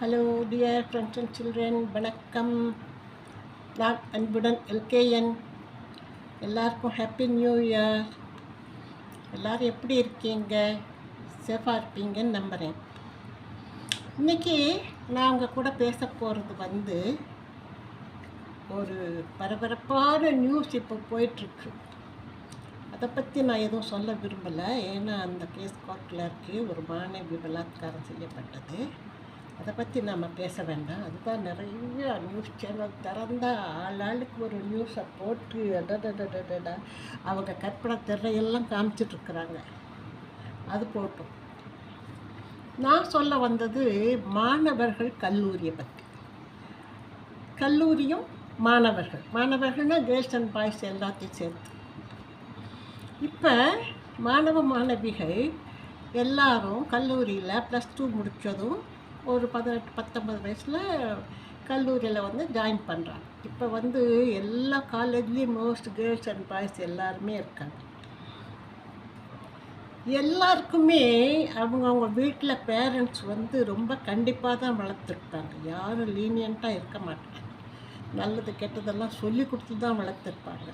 Hello dear friends and children வணக்கம். நான் அன்புடன் எல்கேஎன். எல்லாருக்கும் ஹாப்பி நியூ இயர் எல்லோரும் எப்படி இருக்கீங்க? சேஃபாக இருப்பீங்கன்னு நம்புகிறேன் இன்றைக்கி நான் உங்கள் கூட பேச போகிறது வந்து ஒரு பரபரப்பான நியூஸ் இப்போ போயிட்டுருக்கு. அதை பற்றி நான் எதுவும் சொல்ல விரும்பலை. ஏன்னா அந்த கேஸ் கோர்ட்டில் இருக்குது ஒரு மாணவி பலாத்காரம் செய்யப்பட்டது. அதை பற்றி நம்ம பேச வேண்டாம். அதுதான் நிறைய நியூஸ் சேனல் திறந்தால் ஆள் ஆளுக்கு ஒரு நியூஸை போட்டு அடடடடடா அவங்க கற்பனை திரையெல்லாம் காமிச்சிட்ருக்குறாங்க அது போட்டோம். நான் சொல்ல வந்தது மாணவர்கள் கல்லூரியை பற்றி கல்லூரியும் மாணவர்கள். மாணவர்கள்னால் கேர்ள்ஸ் அண்ட் பாய்ஸ் எல்லாத்தையும் சேர்த்து. இப்போ மாணவ மாணவிகள் எல்லாரும் கல்லூரியில் ப்ளஸ் டூ முடித்ததும் ஒரு பதினெட்டு பத்தொம்பது வயசில் கல்லூரியில் வந்து ஜாயின் பண்ணுறாங்க இப்போ வந்து எல்லா காலேஜ்லேயும் மோஸ்ட் கேர்ள்ஸ் அண்ட் பாய்ஸ் எல்லாருமே இருக்காங்க. எல்லாருக்குமே அவங்கவுங்க வீட்டில் பேரண்ட்ஸ் வந்து ரொம்ப கண்டிப்பாக தான் வளர்த்துருப்பாங்க. யாரும் லீனியண்ட்டாக இருக்க மாட்டாங்க. நல்லது கெட்டதெல்லாம் சொல்லி கொடுத்து தான் வளர்த்துருப்பாங்க.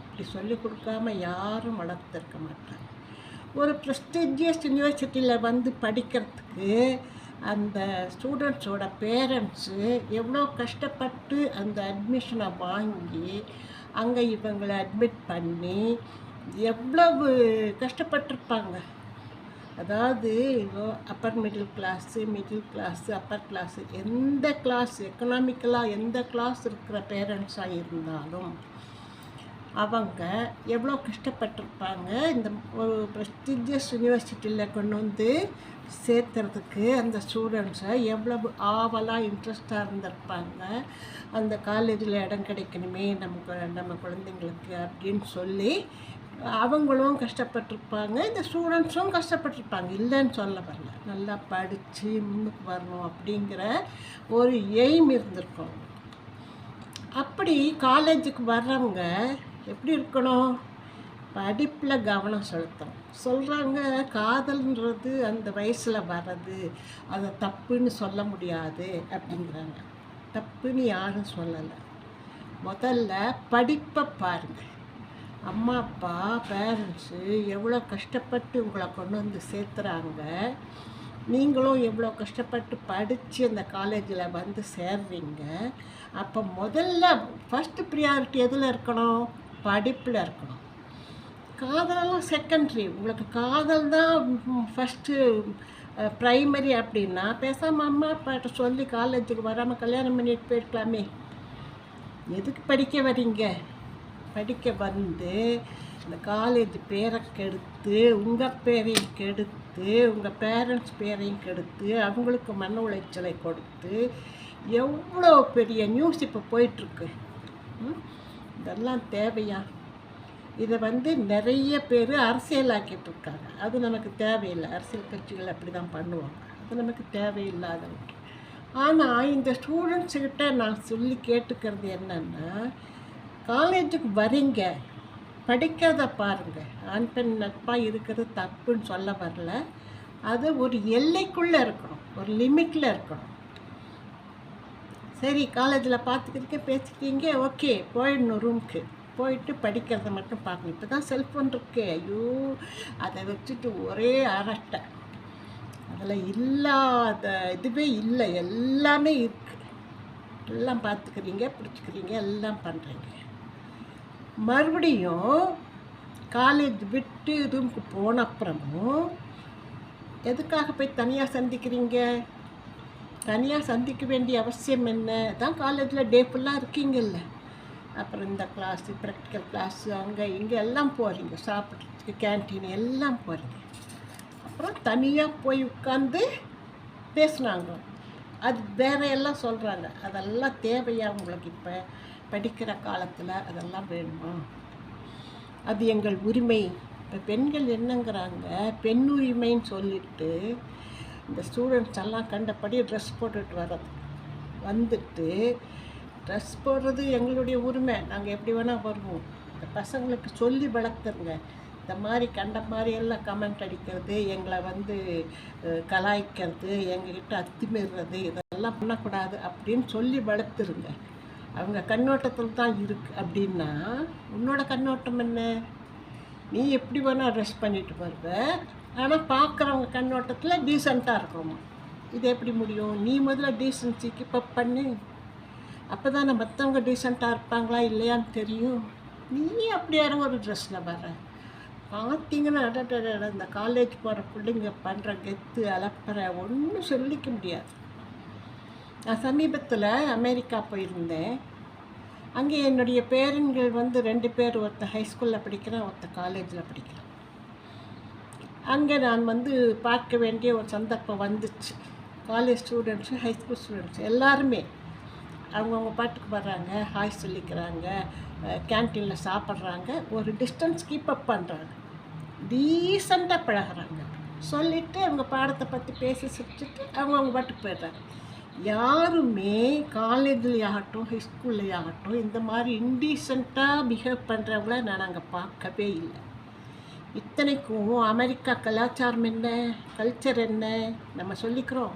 அப்படி சொல்லி கொடுக்காம யாரும் வளர்த்துருக்க மாட்டாங்க. ஒரு ப்ரெஸ்டீஜியஸ் யூனிவர்சிட்டியில் வந்து படிக்கிறதுக்கு அந்த ஸ்டூடெண்ட்ஸோட பேரண்ட்ஸு எவ்வளோ கஷ்டப்பட்டு அந்த அட்மிஷனை வாங்கி அங்கே இவங்களை அட்மிட் பண்ணி எவ்வளவு கஷ்டப்பட்டிருப்பாங்க. அதாவது upper middle class middle class upper class எந்த கிளாஸ் எக்கனாமிக்கலாக எந்த கிளாஸ் இருக்கிற பேரண்ட்ஸாக இருந்தாலும் அவங்க எவ்வளோ கஷ்டப்பட்டிருப்பாங்க. இந்த ஒரு ப்ரெஸ்டீஜியஸ் யூனிவர்சிட்டியில் கொண்டு வந்து சேர்த்துறதுக்கு அந்த ஸ்டூடெண்ட்ஸை எவ்வளவு ஆவலாக இன்ட்ரெஸ்டாக இருந்திருப்பாங்க. அந்த காலேஜில் இடம் கிடைக்கணுமே நமக்கு நம்ம குழந்தைங்களுக்கு அப்படின்னு சொல்லி அவங்களும் கஷ்டப்பட்டிருப்பாங்க. இந்த ஸ்டூடெண்ட்ஸும் கஷ்டப்பட்டிருப்பாங்க. இல்லைன்னு சொல்ல வரல. நல்லா படித்து முன்னுக்கு வரணும் அப்படிங்கிற ஒரு எய்ம் இருந்திருக்கும். அப்படி காலேஜுக்கு வர்றவங்க எப்படி இருக்கணும்? படிப்பில் கவனம் செலுத்தணும். சொல்கிறாங்க காதல்ன்றது அந்த வயசில் வர்றது அதை தப்புன்னு சொல்ல முடியாது அப்படிங்கிறாங்க. தப்புன்னு யாரும் சொல்லலை. முதல்ல படிப்பை பாருங்கள். அம்மா அப்பா பேரண்ட்ஸு எவ்வளோ கஷ்டப்பட்டு உங்களை கொண்டு வந்து சேர்த்துறாங்க. நீங்களும் எவ்வளோ கஷ்டப்பட்டு படித்து அந்த காலேஜில் வந்து சேர்றீங்க. அப்போ முதல்ல ஃபஸ்ட்டு ப்ரியாரிட்டி எதில் இருக்கணும்? படிப்பில் இருக்கணும். காதலெல்லாம் செகண்ட்ரி உங்களுக்கு காதல் தான் ஃபஸ்ட்டு ப்ரைமரி அப்படின்னா பேசாமல் அம்மா அப்பாட்ட சொல்லி காலேஜுக்கு வராமல் கல்யாணம் பண்ணிட்டு போயிருக்கலாமே. எதுக்கு படிக்க வரீங்க? படிக்க வந்து இந்த காலேஜ் பேரை கெடுத்து உங்கள் பேரையும் கெடுத்து உங்கள் பேரண்ட்ஸ் பேரையும் கெடுத்து அவங்களுக்கு மன உளைச்சலை கொடுத்து எவ்வளோ பெரிய நியூஸ் இப்போ போயிட்டுருக்கு இதெல்லாம் தேவையா? இதை வந்து நிறைய பேர் அரசியலாக்கிட்டு இருக்காங்க அது நமக்கு தேவையில்லை. அரசியல் கட்சிகள் அப்படி தான் பண்ணுவாங்க. அது நமக்கு தேவையில்லாதவங்க. ஆனால் இந்த ஸ்டூடெண்ட்ஸுக்கிட்ட நான் சொல்லி கேட்டுக்கிறது என்னென்னா காலேஜுக்கு வரீங்க. படிக்கிறத பாருங்கள் ஆண் பெண் நட்பாக இருக்கிறது தப்புன்னு சொல்ல வரல. அது ஒரு எல்லைக்குள்ளே இருக்கணும். ஒரு லிமிட்டில் இருக்கணும். சரி காலேஜில் பார்த்துக்கிறதுக்கே பேசிக்கிறீங்க ஓகே போயிடணும் ரூம்க்கு போயிட்டு படிக்கிறத மட்டும் பார்க்கணும் இப்போ தான் செல்ஃபோன் இருக்கு. ஐயோ அதை வச்சுட்டு ஒரே அரட்டை. அதில் இல்லாத இதுவே இல்லை. எல்லாமே இருக்குது எல்லாம் பார்த்துக்கிறீங்க பிடிச்சிக்கிறீங்க எல்லாம் பண்ணுறீங்க மறுபடியும் காலேஜ் விட்டு ரூமுக்கு போன அப்புறமும் எதுக்காக போய் தனியாக சந்திக்கிறீங்க? தனியாக சந்திக்க வேண்டிய அவசியம் என்ன? தான் காலேஜில் டே ஃபுல்லாக இருக்கீங்கல்ல. அப்புறம் இந்த கிளாஸு ப்ராக்டிக்கல் கிளாஸு அங்கே இங்கே எல்லாம் போகிறீங்க சாப்பிட்றதுக்கு கேன்டீன் எல்லாம் போகிறீங்க அப்புறம் தனியாக போய் உட்காந்து பேசுனாங்க. அது வேற எல்லாம் சொல்கிறாங்க அதெல்லாம் தேவையா உங்களுக்கு இப்போ? படிக்கிற காலத்தில் அதெல்லாம் வேணுமா? அது எங்கள் உரிமை. இப்போ பெண்கள் என்னங்கிறாங்க? பெண் உரிமைன்னு சொல்லிட்டு இந்த ஸ்டூடெண்ட்ஸ் எல்லாம் கண்டபடி ட்ரெஸ் போட்டுட்டு வர்றது. வந்துட்டு ட்ரெஸ் போடுறது எங்களுடைய உரிமை. நாங்கள் எப்படி வேணால் வருவோம். இந்த பசங்களுக்கு சொல்லி வளர்த்துருங்க. இந்த மாதிரி கண்ட மாதிரி எல்லாம் கமெண்ட் அடிக்கிறது எங்களை வந்து கலாய்க்கிறது எங்ககிட்ட அத்துமீறது இதெல்லாம் பண்ணக்கூடாது அப்படின்னு சொல்லி வளர்த்துருங்க. அவங்க கண்ணோட்டத்தில் தான் இருக்கு. அப்படின்னா உன்னோட கண்ணோட்டம் என்ன? நீ எப்படி வேணால் ட்ரெஸ் பண்ணிட்டு வருவ. ஆனால் பார்க்குறவங்க கண்ணோட்டத்தில் டீசெண்டாக இருக்கோமா? இது எப்படி முடியும்? நீ முதல்ல டீசென்சி பப் பண்ணு. அப்போ தான் மற்றவங்க டீசெண்டாக இருப்பாங்களா இல்லையான்னு தெரியும். நீ அப்படியான ஒரு ட்ரெஸ்ஸில் வர பார்த்தீங்கன்னா இந்த காலேஜ் போகிற பிள்ளைங்க பண்ணுற கெத்து அலப்பற ஒன்றும் சொல்லிக்க முடியாது. நான் சமீபத்தில் அமெரிக்கா போயிருந்தேன். அங்கே என்னுடைய பேரன்கள் வந்து ரெண்டு பேர் ஒருத்தர் ஹைஸ்கூலில் படிக்கிறான் ஒருத்தர் காலேஜில் படிக்கிறான். அங்கே நான் வந்து பார்க்க வேண்டிய ஒரு சந்தர்ப்பம் வந்துச்சு. காலேஜ் ஸ்டூடெண்ட்ஸு ஹைஸ்கூல் ஸ்டூடெண்ட்ஸ் எல்லாருமே அவங்கவுங்க பாட்டுக்கு வர்றாங்க ஹாய் சொல்லிக்கிறாங்க கேன்டீனில் சாப்பிட்றாங்க ஒரு டிஸ்டன்ஸ் கீப் அப் பண்ணுறாங்க டீசெண்டாக பழகுறாங்க. சொல்லிவிட்டு அவங்க பாடத்தை பற்றி பேசி சிரிச்சுட்டு அவங்கவுங்க பாட்டுக்கு போயிடுறாங்க. யாருமே காலேஜ்லேயாகட்டும் ஹைஸ்கூல்லையாகட்டும் இந்த மாதிரி இன்டீசெண்டாக பிஹேவ் பண்ணுறவங்கள நான் அங்கே பார்க்கவே இல்லை. இத்தனைக்கும் அமெரிக்கா கலாச்சாரம் என்ன? கல்ச்சர் என்ன? நம்ம சொல்லிக்கிறோம்.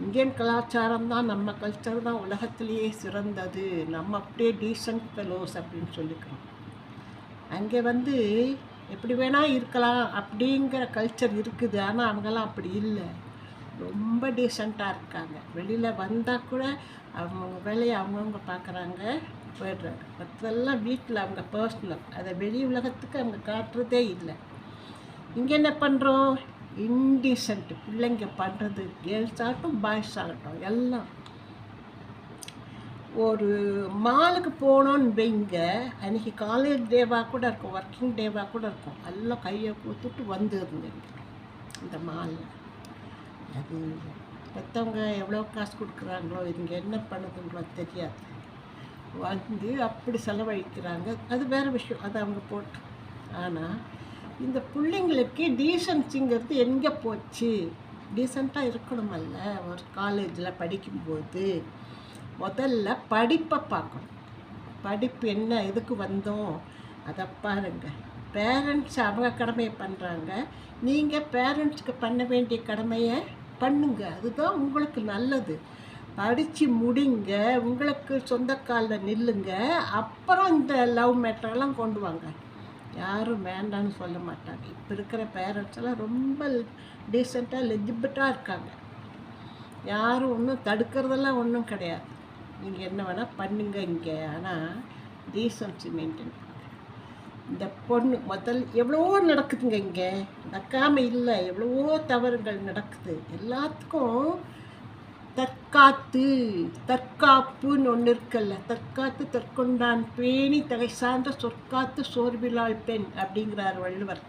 இந்தியன் கலாச்சாரம் தான் நம்ம கல்ச்சர் தான் உலகத்திலேயே சிறந்தது. நம்ம அப்படியே டீசன்ட் ஃபெலோஸ் அப்படின்னு சொல்லிக்கிறோம். அங்கே வந்து எப்படி வேணால் இருக்கலாம் அப்படிங்கிற கல்ச்சர் இருக்குது. ஆனால் அவங்கெல்லாம் அப்படி இல்லை. ரொம்ப டீசெண்டாக இருக்காங்க. வெளியில் வந்தால் கூட அவங்கவுங்க வேலையை அவங்கவுங்க பார்க்குறாங்க. போயிடுறாங்க. மற்றெல்லாம் வீட்டில் அவங்க பர்சனல் அதை வெளி உலகத்துக்கு அவங்க காட்டுறதே இல்லை. இங்கே என்ன பண்ணுறோம் இன்டீசென்ட் பிள்ளைங்க பண்ணுறது கேர்ள்ஸ் ஆகட்டும் பாய்ஸ் ஆகட்டும் எல்லாம். ஒரு மாலுக்கு போனோன்னு வைங்க அன்றைக்கி காலேஜ் டேவாக கூட இருக்கும் ஒர்க்கிங் டேவாக கூட இருக்கும். எல்லாம் கையை கொடுத்துட்டு வந்துருந்தேங்க இந்த மாலில் அது மற்றவங்க எவ்வளோ காசு கொடுக்குறாங்களோ இதுங்க என்ன பண்ணுதுங்களோ தெரியாது. வந்து அப்படி செலவழிக்கிறாங்க. அது வேறு விஷயம். அது அவங்க போட்டு. ஆனால் இந்த பிள்ளைங்களுக்கு டீசன்சிங்கிறது எங்கே போச்சு? டீசெண்டாக இருக்கணுமல்ல. ஒரு காலேஜில் படிக்கும்போது முதல்ல படிப்பை பார்க்கணும். படிப்பு என்ன எதுக்கு வந்தோம்? அதை பாருங்க. பேரண்ட்ஸ் அவங்க கடமையை பண்ணுறாங்க நீங்கள் பேரண்ட்ஸ்க்கு பண்ண வேண்டிய கடமையை பண்ணுங்க. அதுதான் உங்களுக்கு நல்லது. படித்து முடிங்க உங்களுக்கு சொந்த காலில் நில்லுங்க அப்புறம் இந்த லவ் மேட்டரெல்லாம் கொண்டு வாங்க. யாரும் வேண்டான்னு சொல்ல மாட்டாங்க. இப்போ இருக்கிற பேரண்ட்ஸ் எல்லாம் ரொம்ப டீசெண்டாக லெஜிபிட்டாக இருக்காங்க. யாரும் ஒன்றும் தடுக்கிறதெல்லாம் ஒன்றும் கிடையாது. நீங்கள் என்ன வேணால் பண்ணுங்க இங்கே. ஆனால் டீசன்சி மெயின்டைன் இந்த பொண்ணு முதல் எவ்வளவோ நடக்குதுங்க இங்கே. நடக்காமல் இல்லை. எவ்வளவோ தவறுகள் நடக்குது. எல்லாத்துக்கும் தற்காத்து தற்காப்புன்னு ஒன்று இருக்குல்ல. தற்காத்து தற்கொண்டான் பேணி தகை சார்ந்த சொற்காத்து சோர்விலாள் பெண் அப்படிங்கிறார் வள்ளுவர்.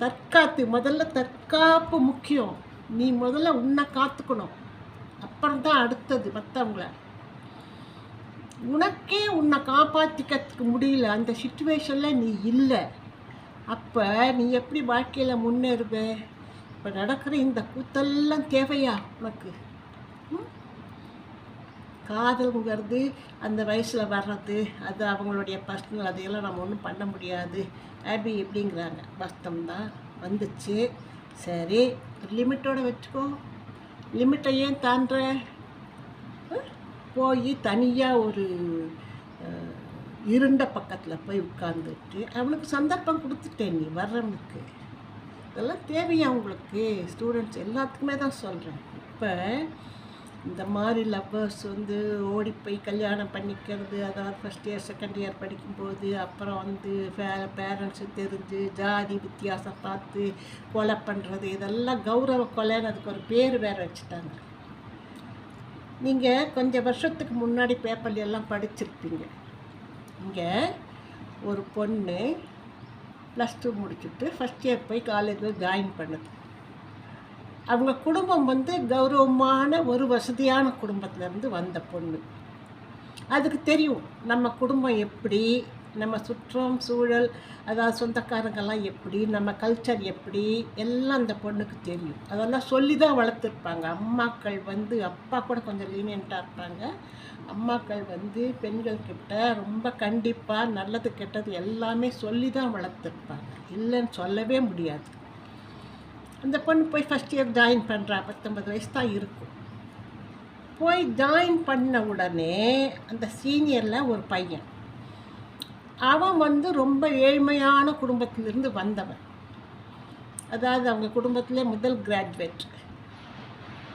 தற்காத்து முதல்ல தற்காப்பு முக்கியம். நீ முதல்ல உன்னை காத்துக்கணும். அப்புறம் தான் அடுத்தது மற்றவங்கள உனக்கே உன்னை காப்பாற்றிக்கிறதுக்கு முடியல. அந்த சுச்சுவேஷனில் நீ இல்லை. அப்போ நீ எப்படி வாழ்க்கையில் முன்னேறுவ? இப்போ நடக்கிற இந்த கூத்தெல்லாம் தேவையா உனக்கு? ம்? காதல்ங்கிறது அந்த வயசில் வர்றது அது அவங்களுடைய பர்சனல் அதையெல்லாம் நம்ம ஒன்றும் பண்ண முடியாது. அப்படி எப்படிங்கிறாங்க. வருத்தம் தான். வந்துச்சு. சரி லிமிட்டோட வச்சுக்கோ. லிமிட்டை ஏன் தாண்டுற போய் தனியாக ஒரு இருண்ட பக்கத்தில் போய் உட்காந்துட்டு அவனுக்கு சந்தர்ப்பம் கொடுத்துட்டேன் நீ வர்றவனுக்கு. இதெல்லாம் தேவையா உங்களுக்கு? ஸ்டூடெண்ட்ஸ் எல்லாத்துக்குமே தான் சொல்கிறேன் இப்போ இந்த மாதிரி லவ்வர்ஸ் வந்து ஓடி போய் கல்யாணம் பண்ணிக்கிறது அதாவது ஃபஸ்ட் இயர் செகண்ட் இயர் படிக்கும்போது அப்புறம் வந்து பேரண்ட்ஸு தெரிஞ்சு ஜாதி வித்தியாசம் பார்த்து கொலை பண்ணுறது இதெல்லாம் கௌரவ கொலைன்னு அதுக்கு ஒரு பேர் வேறு வச்சுட்டாங்க. நீங்கள் கொஞ்சம் வருஷத்துக்கு முன்னாடி பேப்பர்ல எல்லாம் படிச்சிருப்பீங்க. இங்கே ஒரு பொண்ணு ப்ளஸ் டூ முடிச்சுட்டு ஃபஸ்ட் இயர் போய் காலேஜில் ஜாயின் பண்ணுது. அவங்க குடும்பம் வந்து கௌரவமான ஒரு வசதியான குடும்பத்துலேருந்து வந்த பொண்ணு. அதுக்கு தெரியும் நம்ம குடும்பம் எப்படி நம்ம சுற்றம் சூழல் அதாவது சொந்தக்காரங்கெல்லாம் எப்படி நம்ம கல்ச்சர் எப்படி எல்லாம் அந்த பொண்ணுக்கு தெரியும். அதெல்லாம் சொல்லி தான் வளர்த்துருப்பாங்க. அம்மாக்கள் வந்து அப்பா கூட கொஞ்சம் லீனியண்ட்டாக இருப்பாங்க. அம்மாக்கள் வந்து பெண்கள்கிட்ட ரொம்ப கண்டிப்பாக நல்லது கெட்டது எல்லாமே சொல்லி தான் வளர்த்துருப்பாங்க. இல்லைன்னு சொல்லவே முடியாது. அந்த பொண்ணு போய் ஃபஸ்ட் இயர் ஜாயின் பண்ணுறா பத்தொன்பது வயசு தான் இருக்கும். போய் ஜாயின் பண்ண உடனே அந்த சீனியரில் ஒரு பையன். அவன் வந்து ரொம்ப ஏழ்மையான குடும்பத்திலிருந்து வந்தவன். அதாவது அவங்க குடும்பத்திலே முதல் கிராஜுவேட்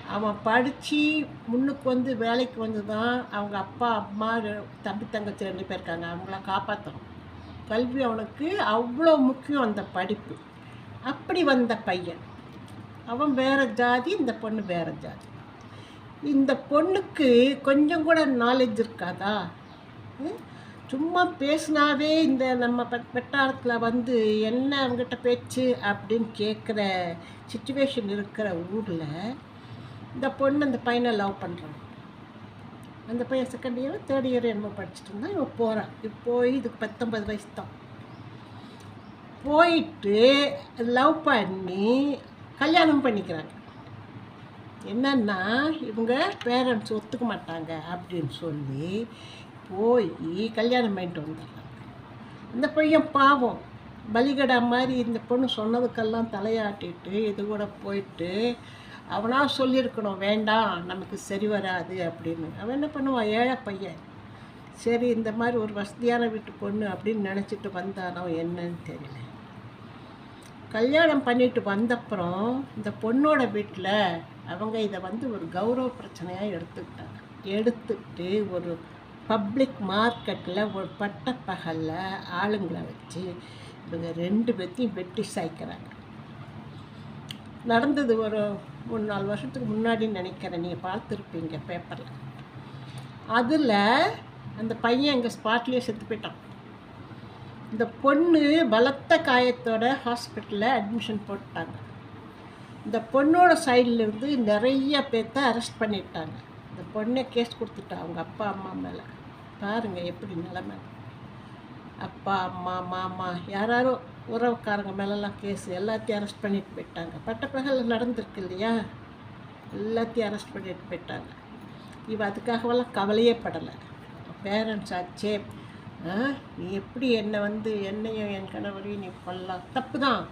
அவன் படித்து முன்னுக்கு வந்து வேலைக்கு வந்து தான் அவங்க அப்பா அம்மா தம்பி தங்கச்சி ரெண்டு பேர் இருக்காங்க. அவங்கள காப்பாற்றணும் கல்வி அவனுக்கு அவ்வளோ முக்கியம் அந்த படிப்பு. அப்படி வந்த பையன். அவன் வேற ஜாதி இந்த பொண்ணு வேற ஜாதி. இந்த பொண்ணுக்கு கொஞ்சம் கூட நாலேஜ் இருக்காதா? ம்? சும்மா பேசினாவே இந்த நம்ம பெ- வெட்டாரத்தில் வந்து என்ன அவங்ககிட்ட பேச்சு அப்படின்னு கேட்குற சுச்சுவேஷன் இருக்கிற ஊரில் இந்த பொண்ணு அந்த பையனை லவ் பண்ணுறான் அந்த பையன் செகண்ட் இயர் தேர்ட் இயர் என்னமோ படிச்சுட்டு இருந்தான் இவன் போகிறான் இப்போ போய் இதுக்கு பத்தொன்பது வயசு தான். போயிட்டு லவ் பண்ணி கல்யாணம் பண்ணிக்கிறாங்க. என்னன்னா இவங்க பேரண்ட்ஸ் ஒத்துக்க மாட்டாங்க அப்படின்னு சொல்லி போய் கல்யாணம் பண்ணிட்டு வந்துடலாம். இந்த பையன் பாவம். பலிகடா மாதிரி இந்த பொண்ணு சொன்னதுக்கெல்லாம் தலையாட்டிட்டு இது கூட போயிட்டு அவனாக சொல்லியிருக்கணும் வேண்டாம் நமக்கு சரி வராது அப்படின்னு. அவன் என்ன பண்ணுவான்? ஏழை பையன். சரி இந்த மாதிரி ஒரு வசதியான வீட்டு பொண்ணு அப்படின்னு நினச்சிட்டு வந்தானோ என்னன்னு தெரியல. கல்யாணம் பண்ணிட்டு வந்தப்புறம் இந்த பொண்ணோட வீட்டில் அவங்க இதை வந்து ஒரு கௌரவ பிரச்சனையாக எடுத்துக்கிட்டாங்க. எடுத்துக்கிட்டு ஒரு பப்ளிக் மார்க்கெட்டில் ஒரு பட்டப்பகலில் ஆளுங்களை வச்சு இவங்க ரெண்டு பேர்த்தையும் வெட்டி சாய்க்கிறாங்க. நடந்தது ஒரு மூணு நாலு வருஷத்துக்கு முன்னாடி நினைக்கிறேன். நீங்கள் பார்த்துருப்பீங்க பேப்பரில் அதில் அந்த பையன் எங்கள் ஸ்பாட்லேயே செத்து போயிட்டான். இந்த பொண்ணு பலத்த காயத்தோட ஹாஸ்பிட்டலில் அட்மிஷன் போட்டாங்க. இந்த பொண்ணோட சைட்லேருந்து நிறைய பேர்த்த அரெஸ்ட் பண்ணிட்டாங்க. இந்த பொண்ணை கேஸ் கொடுத்துட்டா அவங்க அப்பா அம்மா மேலே. பாருங்கள் எப்படி நிலமை. அப்பா அம்மா மாமா யாராரோ உறவுக்காரங்க மேலெல்லாம் கேஸ் எல்லாத்தையும் அரெஸ்ட் பண்ணிட்டு போயிட்டாங்க. பட்டப்பகல் நடந்திருக்கு இல்லையா? எல்லாத்தையும் அரெஸ்ட் பண்ணிட்டு போயிட்டாங்க. இவ அதுக்காகவெல்லாம் கவலையே படலை. பேரண்ட்ஸ் ஆச்சே. ஆ, நீ எப்படி என்னை வந்து என்னையும் என் கணவரையும் நீ கொல்லலாம்? தப்பு தான்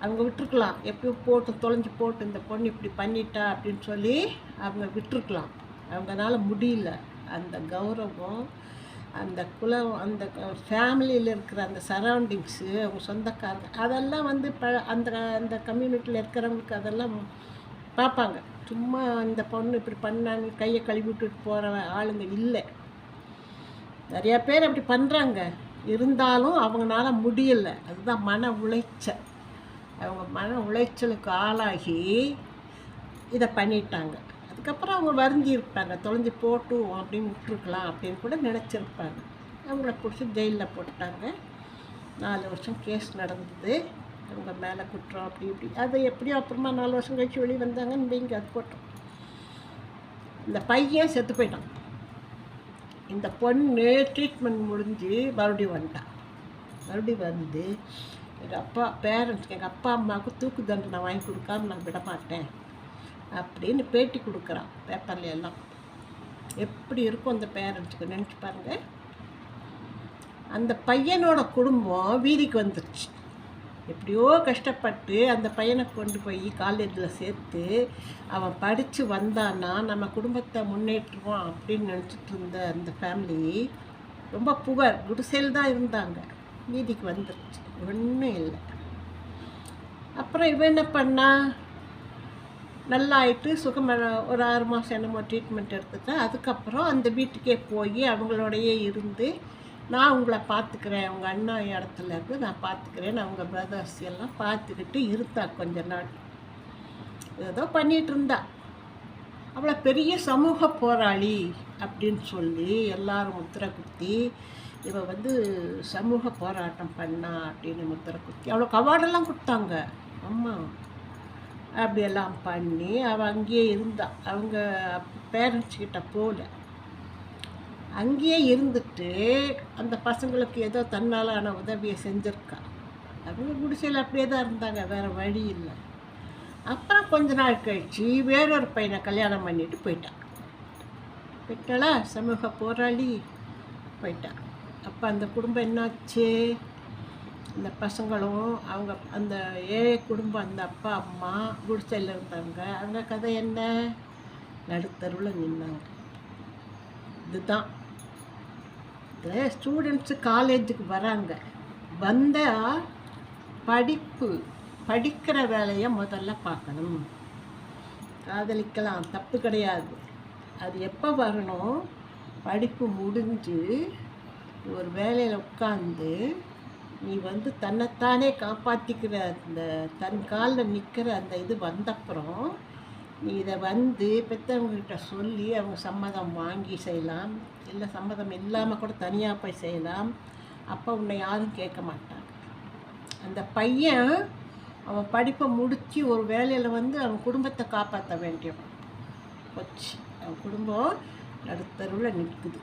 அவங்க விட்டுருக்கலாம். எப்பயும் போட்டு தொலைஞ்சு போட்டு இந்த பொண்ணு இப்படி பண்ணிட்டா அப்படின்னு சொல்லி அவங்க விட்டுருக்கலாம். அவங்கனால முடியல. அந்த கௌரவம் அந்த குலம் அந்த ஃபேமிலியில் இருக்கிற அந்த சரௌண்டிங்ஸு அவங்க சொந்தக்காரங்க அதெல்லாம் வந்து ப அந்த அந்த கம்யூனிட்டியில் இருக்கிறவங்களுக்கு அதெல்லாம் பார்ப்பாங்க. சும்மா இந்த பொண்ணு இப்படி பண்ணாங்க கையை கழுவி விட்டுட்டு போகிற ஆளுங்க இல்லை. நிறையா பேர் அப்படி பண்ணுறாங்க இருந்தாலும் அவங்களால முடியல. அதுதான் மன உளைச்சல். அவங்க மன உளைச்சலுக்கு ஆளாகி இதை பண்ணிட்டாங்க. அதுக்கப்புறம் அவங்க வருந்தி இருப்பாங்க தொலைஞ்சு போட்டும் அப்படின்னு விட்டுருக்கலாம் அப்படின்னு கூட நினச்சிருப்பாங்க. அவங்கள பிடிச்சி ஜெயிலில் போட்டாங்க. நாலு வருஷம் கேஸ் நடந்தது. அவங்க மேலே குற்றம் அப்படி இப்படி. அது எப்படியோ அப்புறமா நாலு வருஷம் கழிச்சு வெளியே வந்தாங்கன்னு வைங்க அது போட்டோம். இந்த பையன் செத்து போயிட்டான். இந்த பொண்ணு ட்ரீட்மெண்ட் முடிஞ்சு மறுபடியும் வந்துட்டான் மறுபடியும் வந்து எங்கள் அப்பா பேரண்ட்ஸ் எங்கள் அப்பா அம்மாவுக்கு தூக்கு தண்டனை வாங்கி கொடுக்காம நான் விட மாட்டேன் அப்படின்னு பேட்டி கொடுக்குறான் பேப்பர்ல எல்லாம். எப்படி இருக்கும் அந்த பேரண்ட்ஸுக்கு நினச்சி பாருங்கள் அந்த பையனோட குடும்பம் வீதிக்கு வந்துருச்சு. எப்படியோ கஷ்டப்பட்டு அந்த பையனை கொண்டு போய் காலேஜில் சேர்த்து அவன் படித்து வந்தான்னா நம்ம குடும்பத்தை முன்னேற்றுவோம் அப்படின்னு நினச்சிட்டு இருந்த அந்த ஃபேமிலி ரொம்ப புகர் குடிசையில் தான் இருந்தாங்க. வீதிக்கு வந்துருச்சு. ஒன்றும் இல்லை. அப்புறம் இவன் என்ன பண்ணா? நல்லா ஆயிட்டு சுகம ஒரு ஆறு மாதம் என்னமோ ட்ரீட்மெண்ட் எடுத்துட்டா அதுக்கப்புறம் அந்த வீட்டுக்கே போய் அவங்களோடையே இருந்து நான் உங்களை பார்த்துக்கிறேன் அவங்க அண்ணா இடத்துல இருந்து நான் பார்த்துக்கிறேன் அவங்க பிரதர்ஸ் எல்லாம் பார்த்துக்கிட்டு இருந்தா கொஞ்ச நாள். ஏதோ பண்ணிகிட்டு இருந்தா. அவளை பெரிய சமூக போராளி அப்படின்னு சொல்லி எல்லாரும் முத்திரை குத்தி இவ வந்து சமூக போராட்டம் பண்ணா அப்படின்னு முத்திரை குத்தி அவளுக்கு அவார்டெல்லாம் கொடுத்தாங்க. ஆமாம் அப்படியெல்லாம் பண்ணி அவள் அங்கேயே இருந்தாள் அவங்க பேரண்ட்ஸ் கிட்ட போகல அங்கேயே இருந்துட்டு அந்த பசங்களுக்கு ஏதோ தன்னாலான உதவியை செஞ்சுருக்கா. அவங்க குடிசையில் அப்படியே தான் இருந்தாங்க வேறு வழி இல்லை. அப்புறம் கொஞ்ச நாள் கழிச்சு வேறொரு பையனை கல்யாணம் பண்ணிட்டு போயிட்டான் போயிட்டாளா? சமூக போராளி போயிட்டான் அப்போ அந்த குடும்பம் என்னாச்சு? இந்த பசங்களும் அவங்க அந்த ஏழை குடும்பம் அந்த அப்பா அம்மா குடிசையில் இருந்தவங்க அவங்க கதை என்ன? நடுத்தருவில் நின்னாங்க. இதுதான். ஸ்டூடெண்ட்ஸு காலேஜுக்கு வராங்க. வந்தால் படிப்பு படிக்கிற வேலையை முதல்ல பார்க்கணும். காதலிக்கலாம் தப்பு கிடையாது. அது எப்போ வரணும்? படிப்பு முடிஞ்சு ஒரு வேலையில் உட்காந்து நீ வந்து தன்னைத்தானே காப்பாற்றிக்கிற அந்த தன் காலில் நிற்கிற அந்த இது வந்தப்புறம் நீ இதை வந்து பெற்றவங்ககிட்ட சொல்லி அவங்க சம்மதம் வாங்கி செய்யலாம். இல்லை சம்மதம் இல்லாமல் கூட தனியாக போய் செய்யலாம். அப்போ உன்னை யாரும் கேட்க மாட்டாங்க. அந்த பையன் அவன் படிப்பை முடித்து ஒரு வேலையில் வந்து அவன் குடும்பத்தை காப்பாற்ற வேண்டியவன். போச்சு. அவன் குடும்பம் நடுத்தருவில் நிற்குது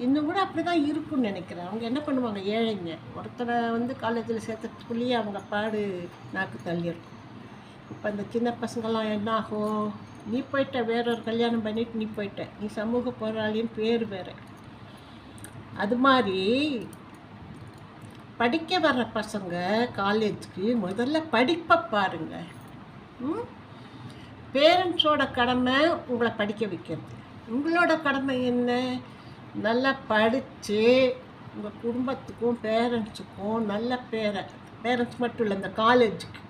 இன்னும் கூட அப்படி தான் இருக்கும்னு நினைக்கிறேன். அவங்க என்ன பண்ணுவாங்க? ஏழைங்க. ஒருத்தரை வந்து காலேஜில் சேர்த்துறதுக்குள்ளேயே அவங்க பாடு நாக்கு தள்ளியிருக்கும் இப்போ இந்த சின்ன பசங்கள்லாம் என்ன ஆகும் நீ போயிட்ட வேறொரு கல்யாணம் பண்ணிட்டு நீ போயிட்ட. நீ சமூக போராளின்னு பேர் வேறு. அது மாதிரி படிக்க வர்ற பசங்க காலேஜுக்கு முதல்ல படிப்பை பாருங்கள் ம்? பேரண்ட்ஸோட கடமை உங்களை படிக்க வைக்கிறது. உங்களோட கடமை என்ன? நல்லா படித்து உங்கள் குடும்பத்துக்கும் பேரண்ட்ஸுக்கும் நல்ல பேரை பேரண்ட்ஸ் மட்டும் இல்லை இந்த காலேஜுக்கு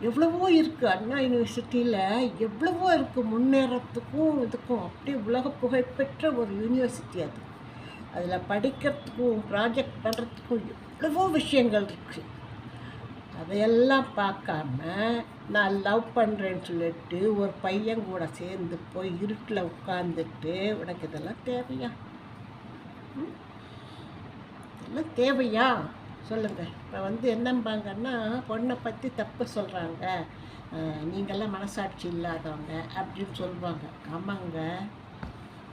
எவ்வளவோ இருக்குது அண்ணா யூனிவர்சிட்டியில் எவ்வளவோ இருக்குது முன்னேறத்துக்கும் இதுக்கும். அப்படியே உலக புகழ்பெற்ற ஒரு யூனிவர்சிட்டி அது. அதில் படிக்கிறதுக்கும் ப்ராஜெக்ட் பண்ணுறதுக்கும் எவ்வளவோ விஷயங்கள் இருக்குது அதையெல்லாம் பார்க்காம நான் லவ் பண்ணுறேன்னு சொல்லிட்டு ஒரு பையன் கூட சேர்ந்து போய் இருட்டில் உட்காந்துட்டு உனக்கு இதெல்லாம் தேவையா? இதெல்லாம் தேவையா? சொல்லுங்கள் இப்போ வந்து என்னம்பாங்கன்னா பொண்ணை பற்றி தப்பு சொல்கிறாங்க. நீங்கள்லாம் மனசாட்சி இல்லாதவங்க அப்படின்னு சொல்லுவாங்க. ஆமாங்க.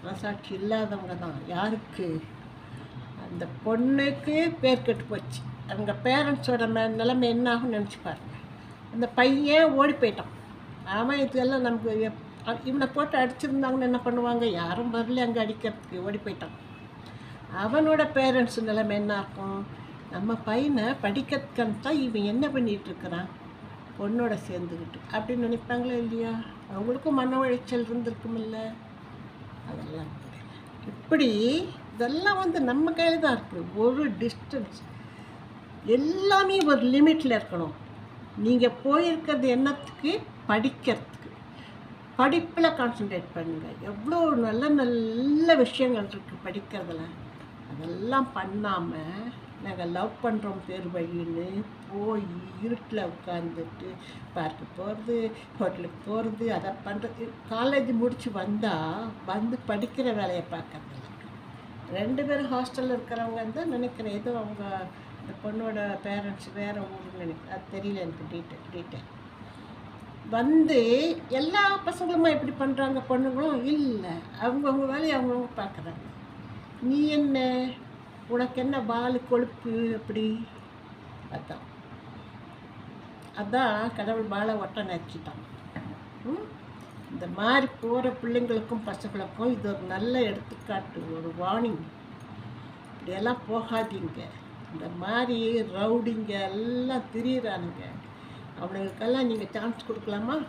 மனசாட்சி இல்லாதவங்க தான். யாருக்கு? அந்த பொண்ணுக்கு பேர் கெட்டு போச்சு. அவங்க பேரண்ட்ஸோட ம நிலைமை என்ன ஆகும்னு நினச்சி பாருங்க. அந்த பையன் ஓடி போயிட்டான். அவன் இதெல்லாம் நமக்கு இவனை போட்டு அடிச்சிருந்தாங்கன்னு என்ன பண்ணுவாங்க? யாரும் வரல அங்கே அடிக்கிறதுக்கு. ஓடி போயிட்டான். அவனோட பேரண்ட்ஸ் நிலைமை என்ன இருக்கும்? நம்ம பையனை படிக்கிறதுக்கு தான் இவன் என்ன பண்ணிகிட்ருக்கிறான் பொண்ணோட சேர்ந்துக்கிட்டு. அப்படின்னு நினைப்பாங்களே இல்லையா? அவங்களுக்கும் மன உளைச்சல் இருந்திருக்குமில்ல. அதெல்லாம் இப்படி இதெல்லாம் வந்து நம்ம கையில் தான் இருக்குது ஒரு டிஸ்டன்ஸ் எல்லாமே ஒரு லிமிட்டில் இருக்கணும். நீங்கள் போயிருக்கிறது என்னத்துக்கு? படிக்கிறதுக்கு. படிப்பில் கான்சென்ட்ரேட் பண்ணுங்கள் எவ்வளோ நல்ல நல்ல விஷயங்கள் இருக்குது படிக்கிறதுல. அதெல்லாம் பண்ணாமல் நாங்கள் லவ் பண்ணுறோம் பேர் வழின்னு போய் இருட்டில் உட்காந்துட்டு பார்க்கு போகிறது ஹோட்டலுக்கு போகிறது அதை பண்ணுறது காலேஜ் முடித்து வந்தால் வந்து படிக்கிற வேலையை பார்க்கறதில்ல. ரெண்டு பேரும் ஹாஸ்டலில் இருக்கிறவங்க தான் நினைக்கிறேன். ஏதோ அவங்க அந்த பொண்ணோட பேரண்ட்ஸ் வேறு ஊருன்னு நினைக்கிறேன். அது தெரியல எனக்கு டீட்டெயில் டீட்டெயில் வந்து எல்லா பசங்களுமா இப்படி பண்ணுறாங்க பொண்ணுங்களும்? இல்லை. அவங்கவுங்க வேலையை அவங்கவுங்க பார்க்குறாங்க நீ என்ன? உனக்கு என்ன பால் கொழுப்பு அப்படி? அதான். அதான் கடவுள் பாலை ஒட்ட நச்சுட்டான் ம்? இந்த மாதிரி போகிற பிள்ளைங்களுக்கும் பசங்களுக்கும் இது ஒரு நல்ல எடுத்துக்காட்டு ஒரு வார்னிங். இப்படியெல்லாம் போகாதீங்க. இந்த மாதிரி ரவுடிங்க எல்லாம் திரியிறானுங்க. அவனுங்களுக்கெல்லாம் நீங்கள் சான்ஸ் கொடுக்கலாமா?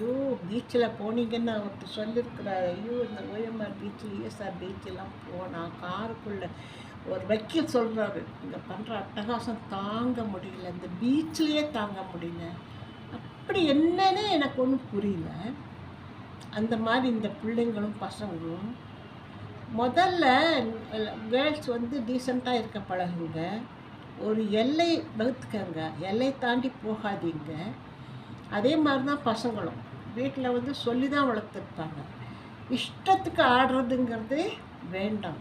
ஐயோ பீச்சில் போனீங்கன்னு ஒருத்தர் சொல்லியிருக்கிறார் ஐயோ இந்த ஓஎம்ஆர் பீச்சில் இஎஸ்ஆர் பீச்செல்லாம் போனால் காருக்குள்ளே ஒரு வக்கீல் சொல்கிறாரு இங்கே பண்ணுற அட்டகாசம் தாங்க முடியல. இந்த பீச்சிலேயே தாங்க முடியல. அப்படி என்னன்னு எனக்கு ஒன்றும் புரியல. அந்த மாதிரி இந்த பிள்ளைங்களும் பசங்களும் முதல்ல கேர்ள்ஸ் வந்து டீசெண்டாக இருக்க பழகுங்க. ஒரு எல்லை வகுத்துக்கங்க. எல்லை தாண்டி போகாதீங்க. அதே மாதிரி தான் பசங்களும். வீட்டில் வந்து சொல்லி தான் வளர்த்துருப்பாங்க. இஷ்டத்துக்கு ஆடுறதுங்கிறது வேண்டாம்.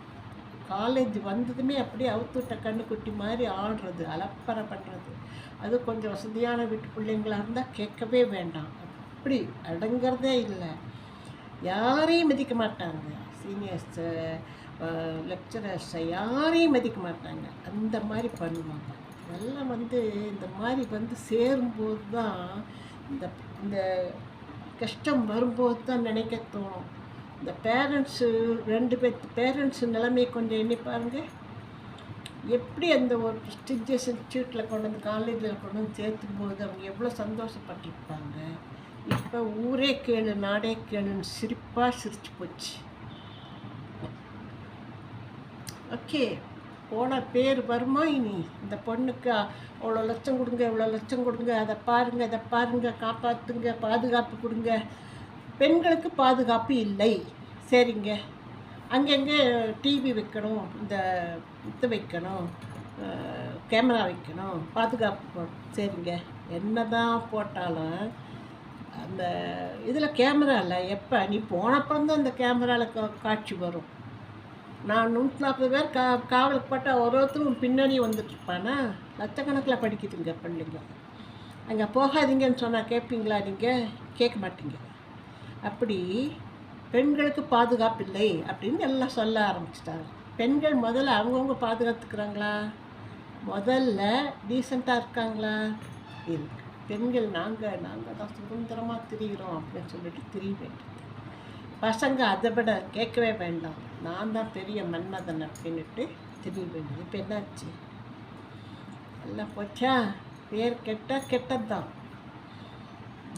காலேஜ் வந்ததுமே அப்படியே அவுத்துவிட்ட கண்ணுக்குட்டி மாதிரி ஆடுறது அலப்பறை பண்ணுறது அது கொஞ்சம் வசதியான வீட்டு பிள்ளைங்களாக இருந்தால் கேட்கவே வேண்டாம். அப்படி அடங்கிறதே இல்லை. யாரையும் மதிக்க மாட்டாங்க. சீனியர்ஸு லெக்சரர்ஸை யாரையும் மதிக்க மாட்டாங்க. அந்த மாதிரி பண்ணுவாங்க. இதெல்லாம் வந்து இந்த மாதிரி வந்து சேரும்போது தான் இந்த இந்த கஷ்டம் வரும்போது தான் நினைக்க தோணும். இந்த பேரண்ட்ஸு ரெண்டு பேர்த்து பேரண்ட்ஸ் நிலைமை கொஞ்சம் எண்ணி பாருங்கள் எப்படி அந்த ஒரு ப்ரெஸ்டிஜியஸ் இன்ஸ்டியூட்டில் கொண்டு வந்து காலேஜில் கொண்டு வந்து சேர்த்தும் போது அவங்க எவ்வளோ சந்தோஷப்பட்டிருப்பாங்க. இப்போ ஊரே கேளு நாடே கேளுன்னு சிரிப்பாக சிரிச்சு போச்சு. ஓகே போன பேர் வருமா இனி? இந்த பொண்ணுக்கு அவ்வளோ லட்சம் கொடுங்க இவ்வளோ லட்சம் கொடுங்க அதை பாருங்க இதை பாருங்க காப்பாற்றுங்க பாதுகாப்பு கொடுங்க. பெண்களுக்கு பாதுகாப்பு இல்லை. சரிங்க. அங்கங்கே டிவி வைக்கணும் இந்த இது வைக்கணும் கேமரா வைக்கணும் பாதுகாப்பு சரிங்க. என்ன தான் போட்டாலும் அந்த இதில் கேமரா இல்லை. எப்போ? நீ போனப்பறம் தான் அந்த கேமராவில் காட்சி வரும். நான் நூற்றி நாற்பது பேர் கா காவலுக்கு பட்ட ஒரு ஒருத்தரும் பின்னணி வந்துட்டுருப்பானா? லட்சக்கணக்கில் படிக்குதுங்க பிள்ளைங்க. அங்கே போகாதீங்கன்னு சொன்னால் கேட்பீங்களா நீங்கள் கேட்க மாட்டீங்க. அப்படி பெண்களுக்கு பாதுகாப்பு இல்லை அப்படின்னு எல்லாம் சொல்ல ஆரம்பிச்சிட்டாங்க. பெண்கள் முதல்ல அவங்கவுங்க பாதுகாத்துக்கிறாங்களா? முதல்ல டீசெண்டாக இருக்காங்களா? இல்லை. பெண்கள் நாங்கள் நாங்கள் தான் சுதந்திரமாக திரிகிறோம் அப்படின்னு சொல்லிட்டு திரிய வேண்டியது பசங்க அதை விட கேட்கவே வேண்டாம். நான் தான் பெரிய மன்மதன் அப்படின்னுட்டு திரிய வேண்டியது இப்போ என்னாச்சு எல்லாம் போச்சா? பேர் கெட்டால் கெட்டது தான்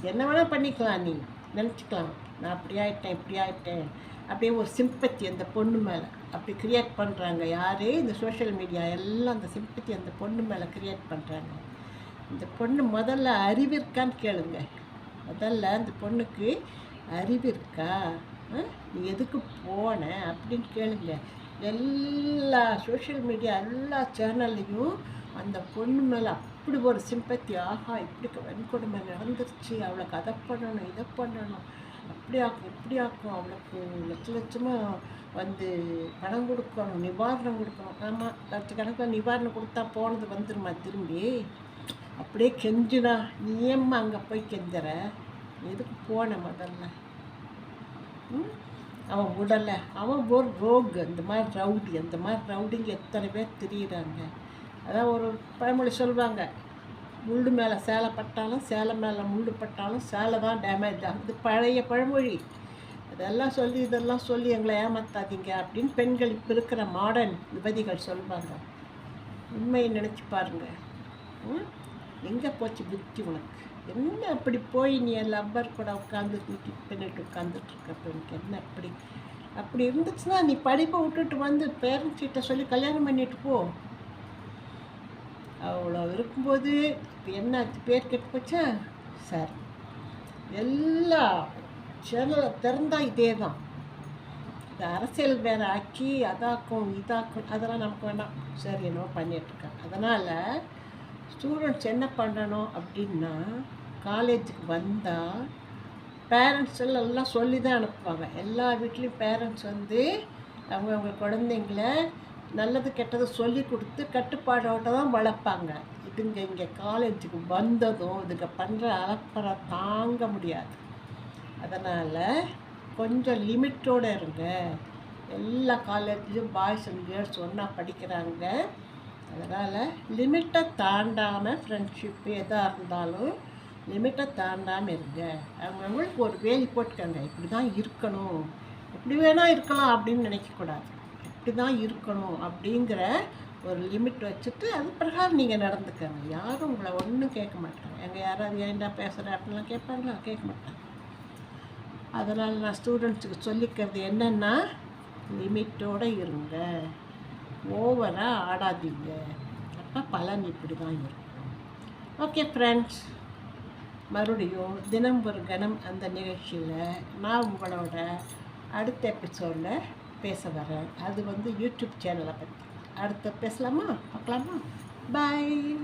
என்ன வேணால் பண்ணிக்கலாம் நீ நினச்சிக்கலாம். நான் அப்படி ஆகிட்டேன் இப்படி ஆகிட்டேன் அப்படியே ஒரு சிம்பத்தி அந்த பொண்ணு மேலே. அப்படி கிரியேட் பண்ணுறாங்க யார்? இந்த சோஷியல் மீடியா எல்லாம் அந்த சிம்பத்தி அந்த பொண்ணு மேலே கிரியேட் பண்ணுறாங்க இந்த பொண்ணு முதல்ல அறிவு இருக்கான்னு கேளுங்க. முதல்ல அந்த பொண்ணுக்கு அறிவு இருக்கா? நீ எதுக்கு போன அப்படின்னு கேளுங்க. எல்லா சோஷியல் மீடியா எல்லா சேனல்லையும் அந்த பொண்ணு மேலே அப்படி ஒரு சிம்பத்தி ஆஹா இப்படி க- வன்கொடுமை நடந்துருச்சு. அவளுக்கு அதை பண்ணணும் இதை பண்ணணும். அப்படி ஆக்கும் இப்படி ஆக்கும் அவளுக்கு லட்ச லட்சமாக வந்து பணம் கொடுக்கணும் நிவாரணம் கொடுக்கணும். ஆமாம் லட்சக்கணக்கில் நிவாரணம் கொடுத்தா போனது வந்துருமா திரும்பி? அப்படியே கெஞ்சுனா நீ ஏம்மா அங்கே போய் கெஞ்சுற? எதுக்கு போன முதல்ல? அவன் விடலை அவன் ஒரு ரோகு அந்த மாதிரி ரவுடி அந்த மாதிரி ரவுடிங்க எத்தனை பேர் திரியிறாங்க. அதான் ஒரு பழமொழி சொல்லுவாங்க முள்ளு மேலே சேலை பட்டாலும் சேலை மேலே முள்ளு பட்டாலும் சேலை தான் டேமேஜ் ஆகுது. பழைய பழமொழி. அதெல்லாம் சொல்லி இதெல்லாம் சொல்லி எங்களை ஏமாத்தாதீங்க அப்படின்னு பெண்கள் இப்போ இருக்கிற மாடர்ன் யுவதிகள் சொல்லுவாங்க உண்மையை நினச்சி பாருங்கள் எங்கே போச்சு புத்தி உனக்கு? என்ன அப்படி போய் நீ லப்பர் கூட உட்காந்து தூக்கி பின்னிட்டு உட்காந்துட்ருக்க பெண்ணுக்கு என்ன அப்படி? அப்படி இருந்துச்சுன்னா நீ படிப்பை விட்டுட்டு வந்து பேரண்ட்ஸ் கிட்ட சொல்லி கல்யாணம் பண்ணிட்டு போ. அவ்வளோ இருக்கும்போது இப்போ என்ன ஆச்சு? பேர் கெட்டு போச்சா? சார். எல்லா சேனலை திறந்தால் இதே தான் இந்த அரசியல் வேறு ஆக்கி அதாக்கும் இதாக்கும் அதெல்லாம் நமக்கு வேண்டாம் சரி என்னவோ பண்ணிகிட்ருக்கேன் அதனால் ஸ்டூடெண்ட்ஸ் என்ன பண்ணணும் அப்படின்னா காலேஜுக்கு வந்தால் பேரண்ட்ஸ் எல்லாம் சொல்லி தான் அனுப்புவாங்க. எல்லா வீட்லேயும் பேரண்ட்ஸ் வந்து அவங்க அவங்க குழந்தைங்கள நல்லது கெட்டது சொல்லி கொடுத்து கட்டுப்பாடோட தான் வளர்ப்பாங்க. இதுங்க இங்கே காலேஜுக்கு வந்ததும் இதுங்க பண்ணுற அலப்பறை தாங்க முடியாது. அதனால் கொஞ்சம் லிமிட்டோடு இருங்க. எல்லா காலேஜ்லேயும் பாய்ஸ் அண்ட் கேர்ள்ஸ் ஒன்றா படிக்கிறாங்க. அதனால் லிமிட்டை தாண்டாமல் ஃப்ரெண்ட்ஷிப் எதாக இருந்தாலும் லிமிட்டை தாண்டாமல் இருங்க. அவங்கவுங்களுக்கு ஒரு வேலி போட்டுக்கோங்க. இப்படி தான் இருக்கணும். எப்படி வேணால் இருக்கலாம் அப்படின்னு நினைக்கக்கூடாது இப்படி தான் இருக்கணும் அப்படிங்கிற ஒரு லிமிட் வச்சுட்டு அது பிரகாரம் நீங்கள் நடந்துக்கங்க. யாரும் உங்களை ஒன்றும் கேட்க மாட்டாங்க. எங்கள் யாராவது ஏன்டா பேசுகிற அப்படிலாம் கேட்பாங்களா? கேட்க மாட்டாங்க. அதனால் நான் ஸ்டூடெண்ட்ஸுக்கு சொல்லிக்கிறது என்னென்னா லிமிட்டோடு இருங்க. ஓவராக ஆடாதீங்க. அப்போ பலன் இப்படி தான் இருக்கும். ஓகே ஃப்ரெண்ட்ஸ் மறுபடியும் தினம் ஒரு கணம் அந்த நிகழ்ச்சியில் நான் உங்களோட அடுத்த எபிசோடில் பேச வரேன். அது வந்து யூடியூப் சேனலை பற்றி அடுத்த பேசலாமா? பார்க்கலாமா? பாய்